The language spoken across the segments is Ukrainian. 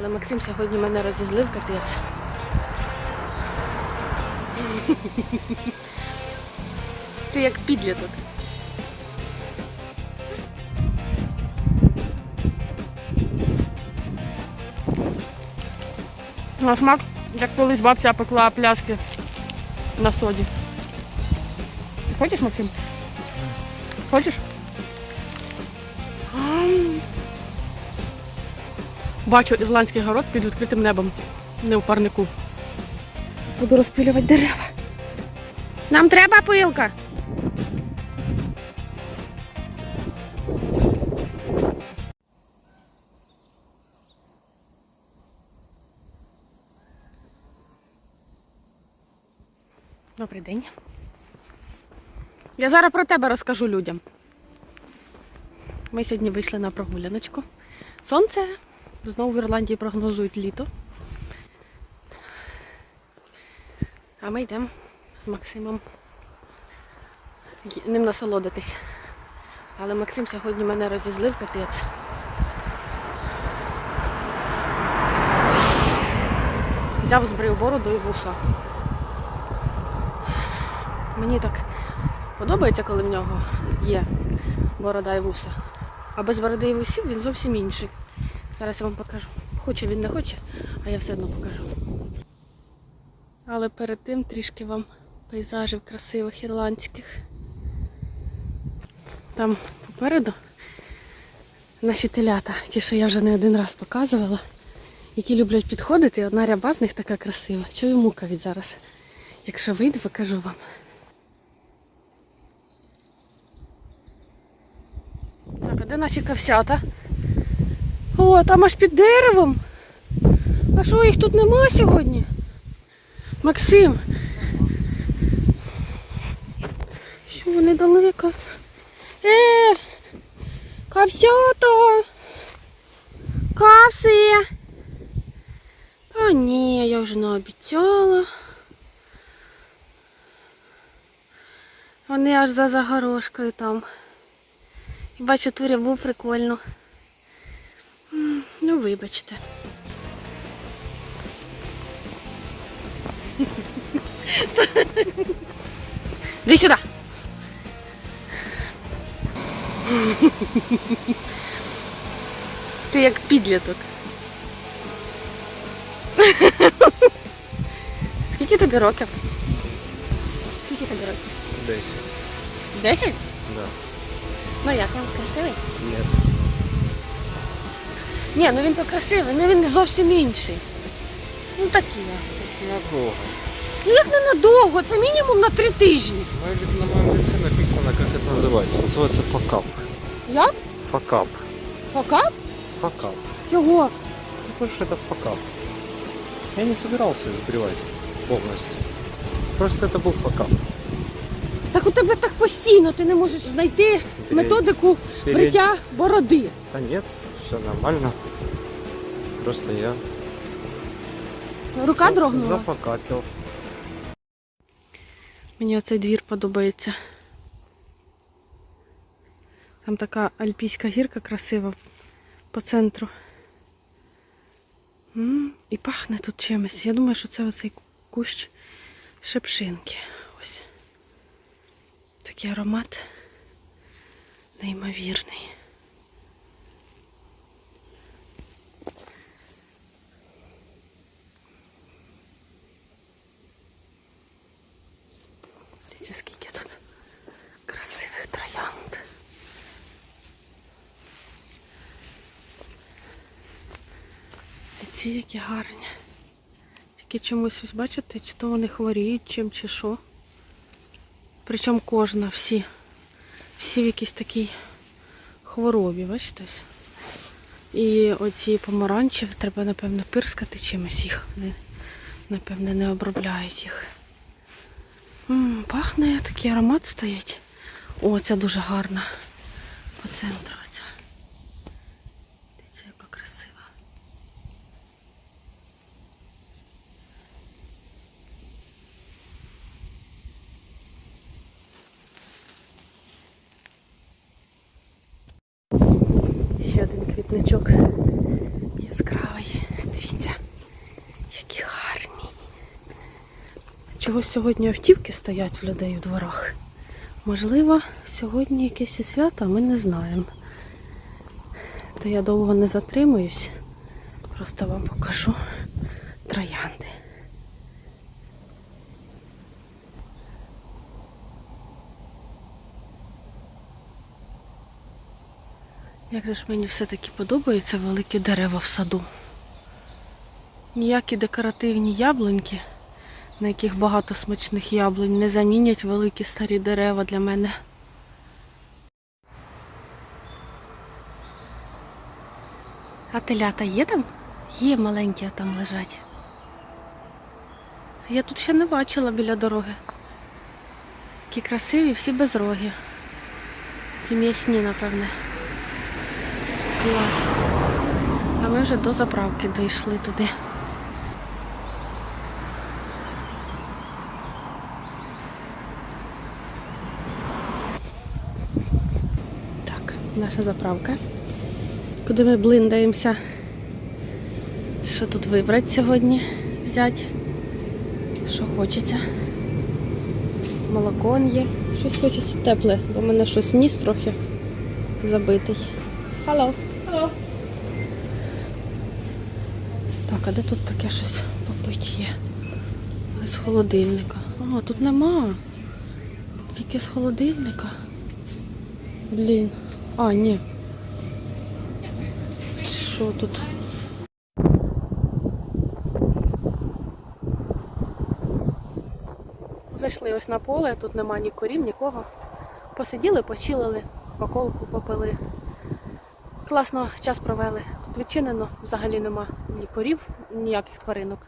Але Максим сьогодні мене розізлив капець. Ти як підліток. На смак, як колись бабця пекла пляшки на соді. Хочеш, Максим? Хочеш? Бачу ірландський город під відкритим небом, не у парнику. Буду розпилювати дерева. Нам треба пилка. Добрий день. Я зараз про тебе розкажу людям. Ми сьогодні вийшли на прогуляночку. Сонце. Знову в Ірландії прогнозують літо. А ми йдемо з Максимом ним насолодитись. Але Максим сьогодні мене розізлив капець. Взяв збрив бороду і вуса. Мені так подобається, коли в нього є борода і вуса. А без бороди і вусів він зовсім інший. Зараз я вам покажу. Хоче він не хоче, а я все одно покажу. Але перед тим трішки вам пейзажів красивих ірландських. Там попереду наші телята, ті, що я вже не один раз показувала, які люблять підходити, одна ряба з них така красива. Чую мука від зараз. Якщо вийде, покажу вам. Так, а де наші ковсята? О, там аж під деревом. А що, їх тут нема сьогодні? Максим. Що вони далеко? Е, ковсята. Кавси. Та ні, я вже не обіцяла. Вони аж за загорожкою там. І бачу, Туря був прикольно. Вибачте. Іди сюди. Ти як підліток. Скільки тобі років? Скільки тобі років? Десять. Десять? Да. Ну як він красивий? Нет. Ні, ну він то красивий, ну він зовсім інший. Ну такі. Надолго. Ну як не надовго, це мінімум на три тижні. На моем лице написано, как это называется. Называется факап. Як? Факап. Факап? Факап. Чого? Ну, потому что это факап. Я не собирался сбривать полностью. Просто это был факап. Так у тебе так постійно ти не можеш знайти методику Пере- бриття бороди. Да нет, все нормально. Просто я Рука дрогнула. зафакапил. Мені оцей двір подобається. Там така альпійська гірка красива по центру. М, І пахне тут чимось. Я думаю, що це оцей кущ шепшинки. Ось. Такий аромат неймовірний. Дивіться, скільки тут красивих троянд. І ці які гарні. Тільки чомусь ось бачите, чи то вони хворіють чим, чи що. Причому кожна, всі. Всі в якійсь такій хворобі, бачите? І оці помаранчі треба, напевно, пирскати чимось їх. Вони, напевно, не обробляють їх. М, пахне, такий аромат стоїть. О, це дуже гарна. По центру ще один квітничок яскравий. Дивіться, які гарні. Чого сьогодні автівки стоять в людей у дворах? Можливо, сьогодні якесь і свято, ми не знаємо. То я довго не затримуюсь, просто вам покажу троянди. Як же ж мені все-таки подобаються великі дерева в саду. Ніякі декоративні яблуньки, на яких багато смачних яблунь, не замінять великі старі дерева для мене. А телята є там? Є маленькі там лежать. Я тут ще не бачила біля дороги. Такі красиві, всі без роги. Ці м'ясні, напевне. Клас. А ми вже до заправки дійшли туди. Так, наша заправка. Куди ми блиндаємося. Що тут вибрати сьогодні? Взяти? Що хочеться? Молоко є. Щось хочеться тепле, бо в мене щось ніс трохи забитий. Алло. Так, а де тут таке щось попить є? Але з холодильника. А, тут нема. Тільки з холодильника. Блін. А, ні. Що тут? Зайшли ось на поле, тут нема ні корів, нікого. Посиділи, почилили, поколку попили. Класно час провели. Тут відчинено, взагалі нема ні корів, ніяких тваринок.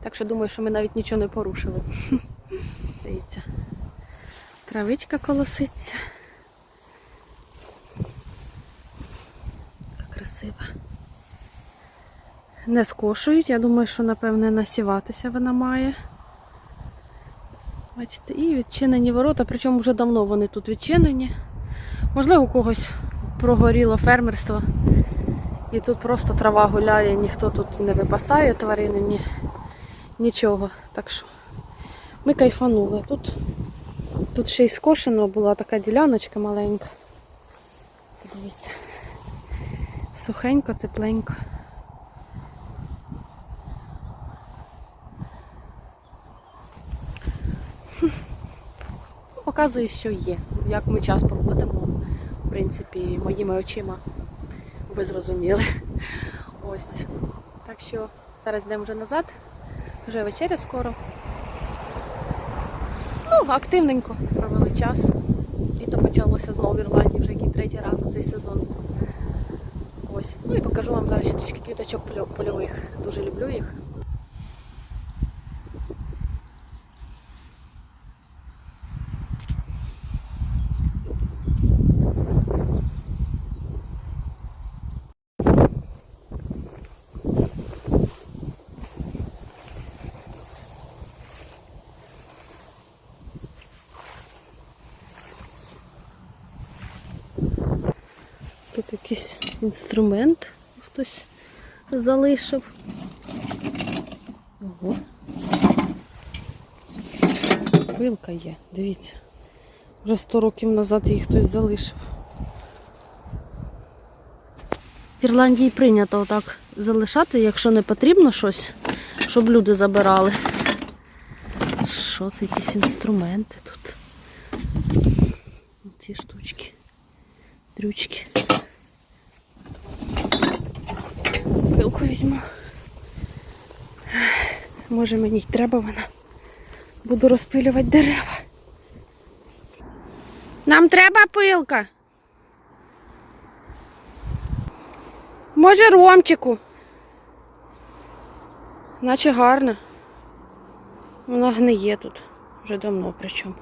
Так що думаю, що ми навіть нічого не порушили. Дивіться. Травичка колоситься. Яка красива. Не скошують, я думаю, що напевне насіватися вона має. Бачите, і відчинені ворота, причому вже давно вони тут відчинені. Можливо, у когось прогоріло фермерство. І тут просто трава гуляє, ніхто тут не випасає тварини, ні, нічого. Так що ми кайфанули. Тут, тут ще й скошено була така діляночка маленька. Подивіться. Сухенько, тепленько. Показую, що є. Як ми час проводимо, в принципі, моїми очима. Ви зрозуміли. Ось. Так що зараз йдемо вже назад. Вже вечеря скоро. Ну, активненько провели час. Літо почалося знову в Ірландії, вже який третій раз за цей сезон. Ось. Ну і покажу вам зараз ще трішки квіточок польових. Дуже люблю їх. Тут якийсь інструмент хтось залишив. Ого. Пилка є, дивіться. Вже 100 років назад її хтось залишив. В Ірландії прийнято отак залишати, якщо не потрібно щось, щоб люди забирали. Що це якісь інструменти тут? Ці штучки. Дрючки. Пилку візьму. Може мені й треба вона. Буду розпилювати дерева. Нам треба пилка. Може ромчику. Наче гарна. Вона гниє тут. Вже давно причому.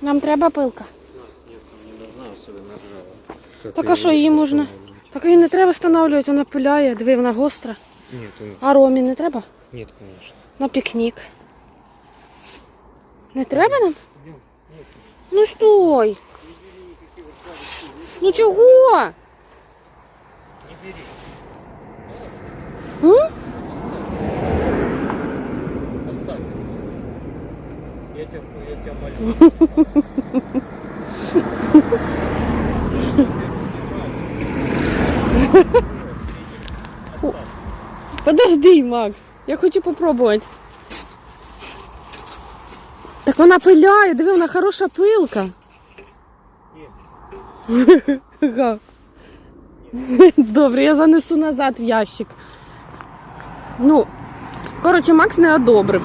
Нам треба пилка. Не нужна особенно ржава. Так а що її можна? Так її не треба встановлювати, вона пиляє. Диви, вона гостра. Нет, ну, А ромі не треба? нет, конечно. На пікнік. Не треба нам? Ну стой. Ну чого? Не бери. М? Оставь. Петеньку, я тебя молю. Подожди, Макс, я хочу попробувати. Так вона пиляє, диви, вона хороша пилка. Ага. Добре, я занесу назад в ящик. Ну, коротше, Макс не одобрив.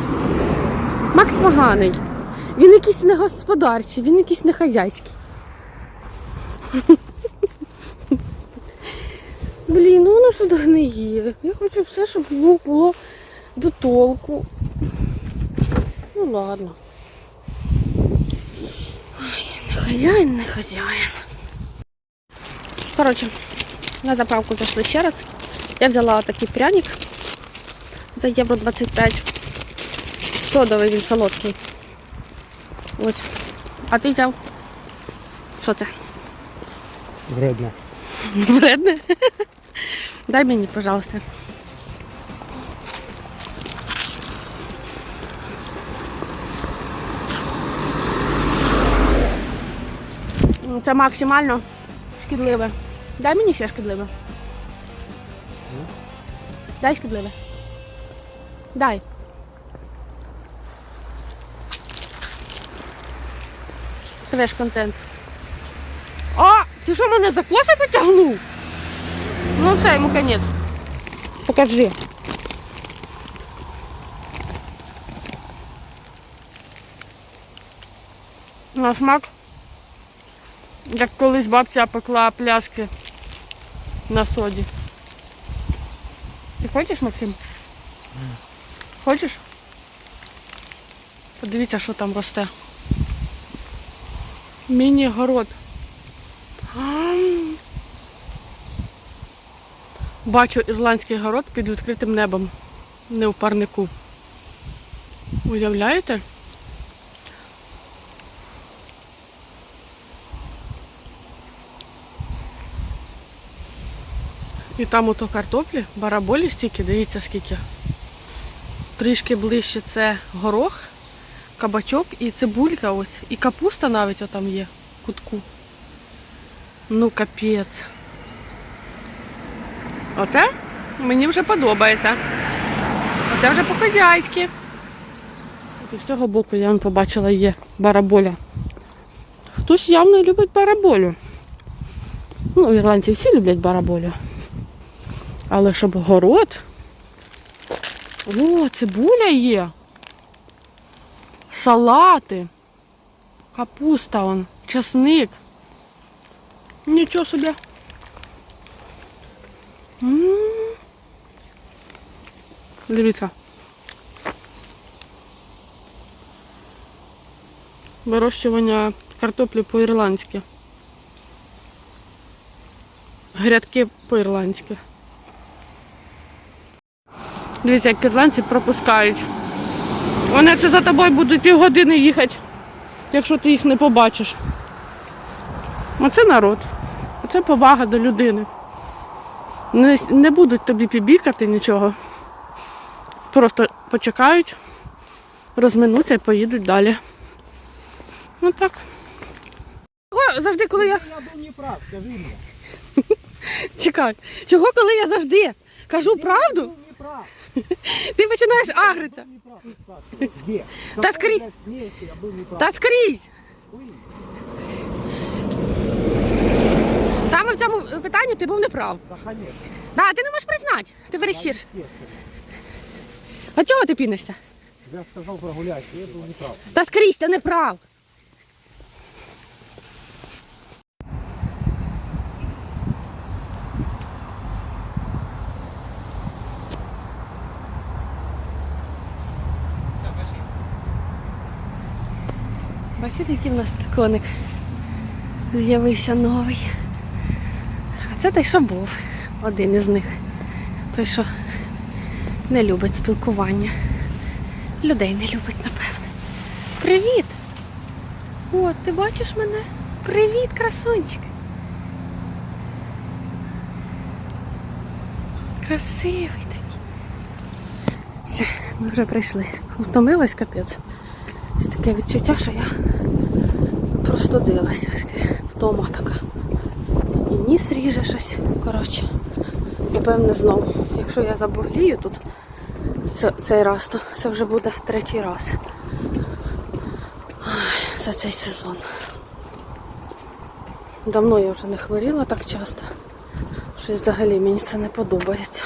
Макс поганий. Він якийсь не господарчий, він якийсь не хазяйський. Блін, ну воно ж тут гниє. Я хочу все, щоб ну, було до толку. Ну ладно. Ой, не хазяїн, не хазяїн. Коротше, на заправку зайшли ще раз. Я взяла такий пряник за євро 25. Содовий він солодкий. Ось. А ти взяв? Що це? Вредно. Вредне? Дай мені, пожалуйста. Ну, Це максимально шкідливе. Дай мені ще шкідливе. Дай шкідливе. Дай. Треш контент. А, ти що мене за коси потягнув? Ну все, йому конець. Покажи. На смак. Як колись бабця пекла пляшки на соді. Ти хочеш, Максим? Хочеш? Подивіться, що там росте. Міні-город. Бачу ірландський город під відкритим небом, не у парнику. Уявляєте? І там ото картоплі, бараболі стільки, дивіться скільки. Трішки ближче це горох, кабачок і цибулька ось. І капуста навіть отам є в кутку. Ну капець. Оце мені вже подобається. Оце вже по-хазяйськи. З цього боку я побачила є бараболя. Хтось явно любить бараболю. Ну, ірландці всі люблять бараболю. Але щоб город. О, цибуля є. Салати. Капуста он, часник. Нічого собі. Дивіться. Вирощування картоплі по-ірландськи. Грядки по-ірландськи. Дивіться, як ірландці пропускають. Вони це за тобою будуть півгодини їхати, якщо ти їх не побачиш. Оце народ. Оце повага до людини. Не, не будуть тобі пібікати нічого Просто почекають, розминуться і поїдуть далі. Ну так. О, завжди, коли я. Я был неправ, скажи мне. Чекай. Чого, коли я завжди кажу правду, был неправ. ти починаєш агритися. Неправ, неправ. Где? В Да каком, скорей. блядь, месте я был неправ? Та скрізь. Ой, Саме в цьому питанні ти був неправ. Да, конечно. Да, ти не можеш признати. Ти верещиш. А чого ти пінишся? Я сказал прогуляйся, я был неправ. Та скрізь, ти не прав. Бачите, який в нас коник з'явився новий. А це той, що був, один із них. Той, що не любить спілкування. Людей не любить, напевне. Привіт! О, ти бачиш мене? Привіт, красунчик. Красивий такий. Все, ми вже прийшли. Втомилась капець. Ось Таке відчуття, що я простудилася. Втома така. І ніс ріже щось. Коротше. Напевне, знову. Якщо я заболію тут цей раз, то це вже буде третій раз. За цей сезон. Давно я вже не хворіла так часто. Щось взагалі мені це не подобається.